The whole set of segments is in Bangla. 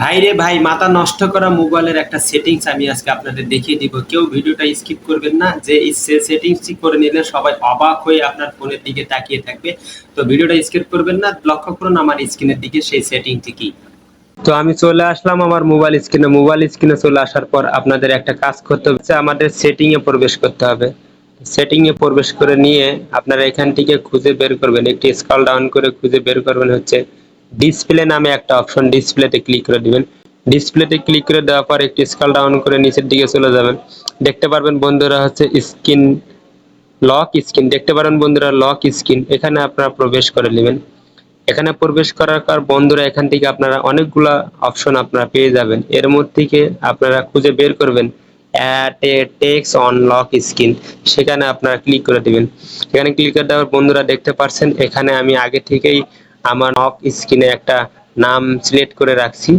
ভাই রে ভাই, মাথা নষ্ট করা মোবাইলের একটা সেটিংস আমি আজকে আপনাদের দেখিয়ে দিব। কেউ ভিডিওটা স্কিপ করবেন না, যে সেটিংসটি করে নিলে সবাই অবাক হয়ে আপনার ফোনের দিকে তাকিয়ে থাকবে। তো ভিডিওটা স্কিপ করবেন না, লক্ষ্য করুন আমার স্ক্রিনের দিকে সেই সেটিংটি কি। তো আমি চলে আসলাম আমার মোবাইল স্ক্রিনে মোবাইল স্ক্রিনে চলে আসার পর আপনাদের একটা কাজ করতে হবে আমাদের সেটিং এ প্রবেশ করতে হবে। সেটিং এ প্রবেশ করে নিয়ে আপনারা এখান থেকে খুঁজে বের করবেন, একটি স্ক্রল ডাউন করে খুঁজে বের করবেন হচ্ছে ডিসপ্লে নামে একটা অপশন ডিসপ্লেতে ক্লিক করে দিবেন। ডিসপ্লেতে ক্লিক করে দেওয়ার পর একটি স্ক্রল ডাউন করে নিচের দিকে চলে যাবেন। দেখতে পারবেন বন্ধুরা হচ্ছে স্ক্রিন লক স্ক্রিন দেখতে পারেন বন্ধুরা লক স্ক্রিন এখানে আপনারা প্রবেশ করে নেবেন। এখানে প্রবেশ করার পর বন্ধুরা এখান থেকে আপনারা অনেকগুলা অপশন আপনারা পেয়ে যাবেন। এর মধ্যে থেকে আপনারা খুঁজে বের করবেন at a text on lock screen সেখানে আপনারা ক্লিক করে দিবেন। এখানে ক্লিক করে দেওয়ার বন্ধুরা দেখতে পাচ্ছেন এখানে আমি আগে থেকেই আমার লক স্ক্রিনে একটা নাম সিলেক্ট করে রাখছি।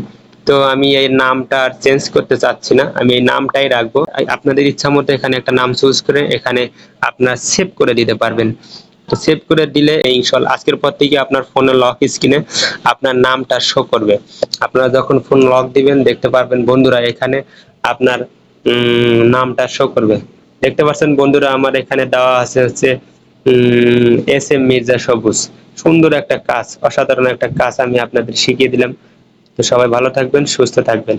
তো আমি এই নামটা আর চেঞ্জ করতে চাচ্ছি না। আমি এই নামটাই রাখব। আপনাদের ইচ্ছা মতো এখানে একটা নাম চুজ করে এখানে আপনার সেভ করে দিতে পারবেন। তো সেভ করে দিলে ইনশাল্লাহ আজকের পর থেকে আপনার ফোনের লক স্ক্রিনে আপনার নামটা শো করবে। আপনারা যখন ফোন লক দিবেন, দেখতে পারবেন বন্ধুরা এখানে আপনার নামটা শো করবে। দেখতে পাচ্ছেন বন্ধুরা, আমার এখানে দেওয়া আছে হচ্ছে এস এম মির্জা সবুজ। সুন্দর একটা কাজ, অসাধারণ একটা কাজ আমি আপনাদের শিখিয়ে দিলাম। তো সবাই ভালো থাকবেন, সুস্থ থাকবেন।